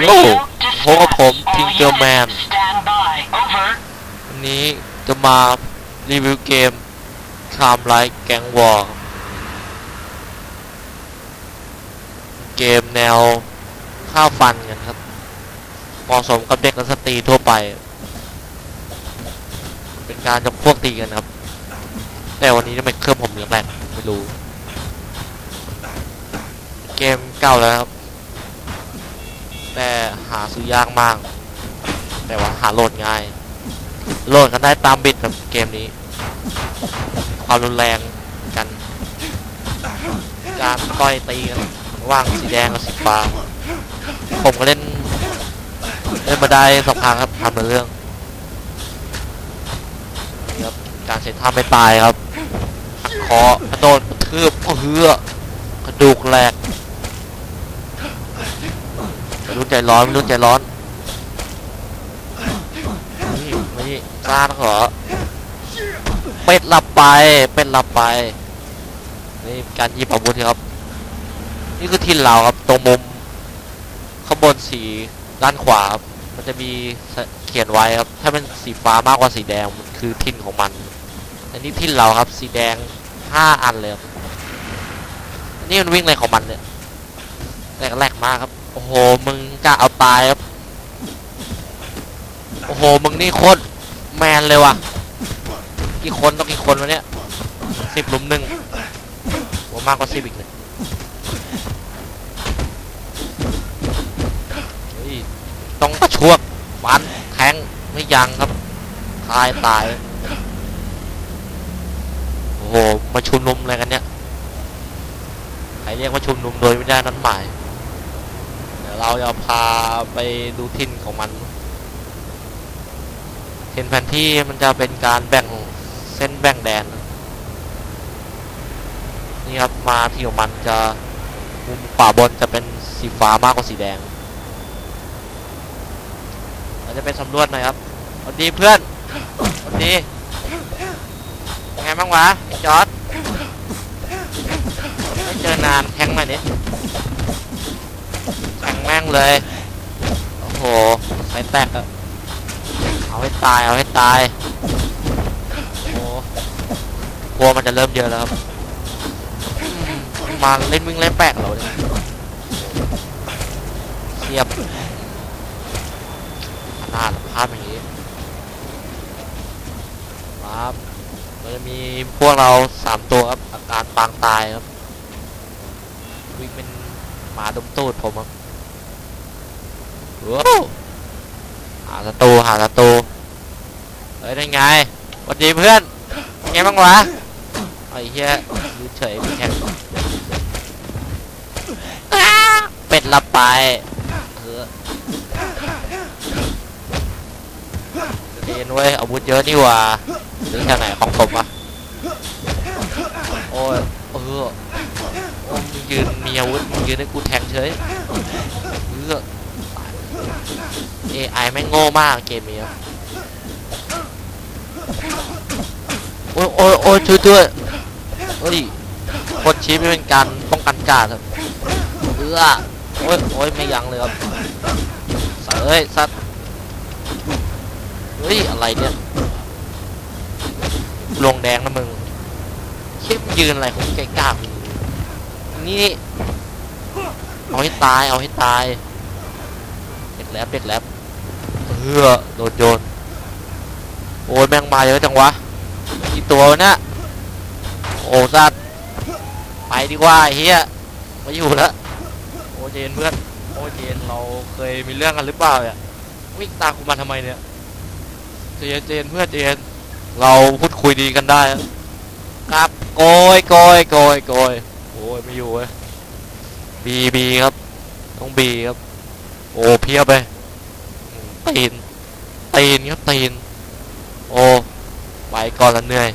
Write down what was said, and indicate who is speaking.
Speaker 1: โย่พบกับผมทิงเกอร์แมน
Speaker 2: Stand by. Over.
Speaker 1: วันนี้จะมารีวิวเกมคามไลท์แกงวอร์เกมแนวฆ่าฟันกันครับเหมาะสมกับเด็กและสตรีทั่วไป เป็นการจะพวกตีกันครับ แต่วันนี้ทำไมเครื่องผมเหลืองแรงไม่รู้ เกมเก่าแล้วครับ แต่หาซื้อยากมาก แต่ว่าหาโหลดง่าย โหลดกันได้ตามบิตครับเกมนี้ ความรุนแรงกัน การต่อยตีกันว่างสีแดงกับสีฟ้าผมก็เล่น เล่นมาได้สองครั้งครับทำเรื่องครับการใช้ท่าไม่ตายครับคอกระโดดกระทืบเฮือกระดูกแหลก ไม่รู้ใจร้อนไม่รู้ใจร้อนนี่นี่กล้าเหรอเป็ดหลับไปเป็ดหลับไปนี่การยิบอาวุธครับ นี่คือทินเราครับตรงมุมข้างบนสีด้านขวาครับมันจะมีเขียนไว้ครับ ถ้าเป็นสีฟ้ามากกว่าสีแดงมันคือทินของมัน อันนี้ทินเราครับ สีแดงห้าอันเลยครับนนี่มันวิ่งอะไรของมันเนี่ย แหลกแหลกมากครับ โอ้โห มึงกะเอาตายครับ โอ้โห มึงนี่โคตรแมนเลยว่ะ กี่คนต้องกี่คนวะเนี่ยสิบลุมหนึ่งว่ามากกว่าสิบอีกเลยต้องกระชวกฟันแทงไม่ยังครับ ตายตาย โอ้โห มาชุมนุมอะไรกันเนี่ย ใครเรียกว่าชุมนุมโดยไม่ได้นั้นหมาย เราจะพาไปดูทินของมันเห็นแผนที่มันจะเป็นการแบ่งเส้นแบ่งแดน นี่ครับมาที่ของมันจะมุมขวาบนจะเป็นสีฟ้ามากกว่าสีแดง เราจะไปสำรวจหน่อยครับสวัสดีเพื่อนสวัสดีไงบ้างวะจอร์ดไม่เจอนานแทงหน่อยดิแทงแม่ง เลย โอ้โหไฟแตกอะเอาให้ตาย เอาให้ตาย โอ้กลัวมันจะเริ่มเยอะแล้วครับ มาเล่นวิ่งเล่นแปลกเราเนี่ยเทียบขนาดภาพอย่างนี้ครับเราจะมีพวกเราสามตัวครับอาการปางตายครับวิ่งเป็นหมาดมตูดผมครับ ว้าวหาศัตรูหาศัตรูเฮ้ยได้ไงสวัสดีเพื่อนเป็นไงบ้างวะไอ้เหี้ยยืนเฉยพี่แข่งเป็ดลับไปเออเรียนเว้ยอาวุธเยอะนี่ว่าหรือแค่ไหนของผมอะโอ้ยเออโอ้ยมึงยืนมีอาวุธมึงยืนให้กูแทงเฉยเออ AI แม่งโง่มากเกมนี้โอ้ยโอ้ยโอ้ยช่วยด้วยเฮ้ยกดชี้ไม่เป็นการป้องกันการครับเออโอ้ยโอ้ยไม่ยั้งเลยครับเอ้ยสัตว์เฮ้ยอะไรเนี่ยลงแดงนะมึงเข้มยืนอะไรของไก่กล้านี่เอาให้ตายเอาให้ตาย แลบเด็กแลบเฮือโดนโยนโอ้ยแมงมาเยอะจังวะกี่ตัววะเนี่ยโอ้สัตว์ไปดีกว่าเฮียไมาอยู่แล้วโอ้เจนเพื่อนโอ้เจนเราเคยมีเรื่องกันหรือเปล่าเนี่ยวิ่งตามกูมาทำไมเนี่ยเจนเจนเพื่อนเจนเราพูดคุยดีกันได้ครับโกยโกยโกยโกยโอ้ยไม่อยู่เว้ยบีบีครับต้องบีครับ โอ้เพียบเลยตีนตีนครับตีน โอ้ไปก่อนละเหนื่อย